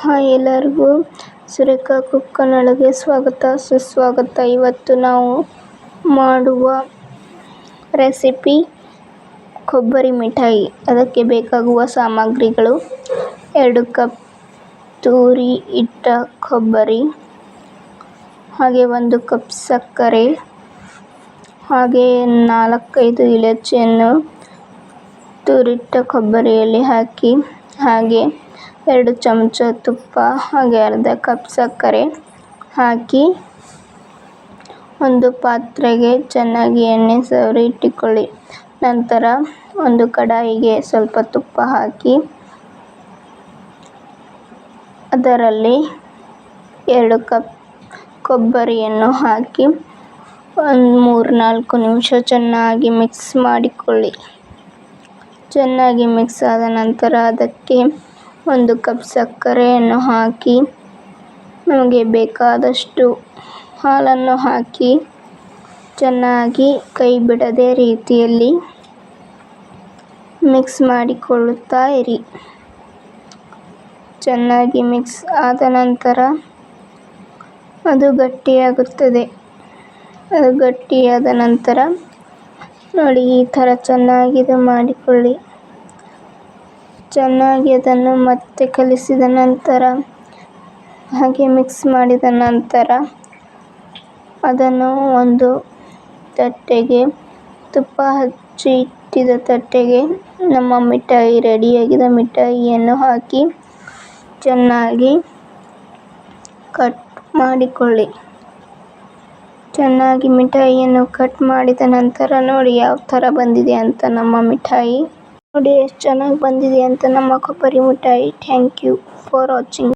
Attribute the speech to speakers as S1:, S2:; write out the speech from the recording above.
S1: Hi ಎಲ್ಲರಿಗೂ. Surekha cook ಕನ್ನಡಗೆ ಸ್ವಾಗತ. ಸುಸ್ವಾಗತ. ಇವತ್ತು ನಾವು ಮಾಡುವ ರೆಸಿಪಿ ಕೊಬ್ಬರಿ ಮಿಠಾಯಿ. ಅದಕ್ಕೆ ಬೇಕಾಗುವ ಸಾಮಗ್ರಿಗಳು ಎರಡು ಕಪ್ ತೂರಿ ಇಟ್ಟ ಕೊಬ್ಬರಿ, ಹಾಗೆ ಒಂದು ಕಪ್ ಸಕ್ಕರೆ, ಹಾಗೆ ನಾಲ್ಕೈದು ಇಲಚಿಯನ್ನು ತೂರಿಟ್ಟ ಕೊಬ್ಬರಿಯಲ್ಲಿ ಹಾಕಿ ಹಾಗೆ ಎರಡು ಚಮಚ ತುಪ್ಪ, ಹಾಗೆ ಅರ್ಧ ಕಪ್ ಸಕ್ಕರೆ ಹಾಕಿ ಒಂದು ಪಾತ್ರೆಗೆ ಚೆನ್ನಾಗಿ ಎಣ್ಣೆ ಸವರಿ ಇಟ್ಟುಕೊಳ್ಳಿ. ನಂತರ ಒಂದು ಕಡಾಯಿಗೆ ಸ್ವಲ್ಪ ತುಪ್ಪ ಹಾಕಿ ಅದರಲ್ಲಿ ಎರಡು ಕಪ್ ಕೊಬ್ಬರಿಯನ್ನು ಹಾಕಿ ಒಂದು ಮೂರು ನಾಲ್ಕು ನಿಮಿಷ ಚೆನ್ನಾಗಿ ಮಿಕ್ಸ್ ಮಾಡಿಕೊಳ್ಳಿ. ಚೆನ್ನಾಗಿ ಮಿಕ್ಸ್ ಆದ ನಂತರ ಅದಕ್ಕೆ ಒಂದು ಕಪ್ ಸಕ್ಕರೆಯನ್ನು ಹಾಕಿ, ನಮಗೆ ಬೇಕಾದಷ್ಟು ಹಾಲನ್ನು ಹಾಕಿ, ಚೆನ್ನಾಗಿ ಕೈ ಬಿಡದೆ ರೀತಿಯಲ್ಲಿ ಮಿಕ್ಸ್ ಮಾಡಿಕೊಳ್ಳುತ್ತಾ ಇರಿ. ಚೆನ್ನಾಗಿ ಮಿಕ್ಸ್ ಆದ ನಂತರ ಅದು ಗಟ್ಟಿಯಾಗುತ್ತದೆ. ಅದು ಗಟ್ಟಿಯಾದ ನಂತರ ನೋಡಿ, ಈ ಥರ ಚೆನ್ನಾಗಿ ಇದು ಮಾಡಿಕೊಳ್ಳಿ. ಚೆನ್ನಾಗಿ ಅದನ್ನು ಮತ್ತೆ ಕಲಿಸಿದ ನಂತರ, ಹಾಗೆ ಮಿಕ್ಸ್ ಮಾಡಿದ ನಂತರ, ಅದನ್ನು ಒಂದು ತಟ್ಟೆಗೆ, ತುಪ್ಪ ಹಚ್ಚಿ ಇಟ್ಟಿದ ತಟ್ಟೆಗೆ ನಮ್ಮ ಮಿಠಾಯಿ ರೆಡಿಯಾಗಿದ ಮಿಠಾಯಿಯನ್ನು ಹಾಕಿ ಚೆನ್ನಾಗಿ ಕಟ್ ಮಾಡಿಕೊಳ್ಳಿ. ಚೆನ್ನಾಗಿ ಮಿಠಾಯಿಯನ್ನು ಕಟ್ ಮಾಡಿದ ನಂತರ ನೋಡಿ ಯಾವ ತರ ಬಂದಿದೆ ಅಂತ ನಮ್ಮ ಮಿಠಾಯಿ. ನೋಡಿ, ಎಷ್ಟು ಚೆನ್ನಾಗಿ ಬಂದಿದೆ ಅಂತ ನಮ್ಮ ಕೊಬ್ಬರಿ ಮಿಠಾಯಿ. Thank you for watching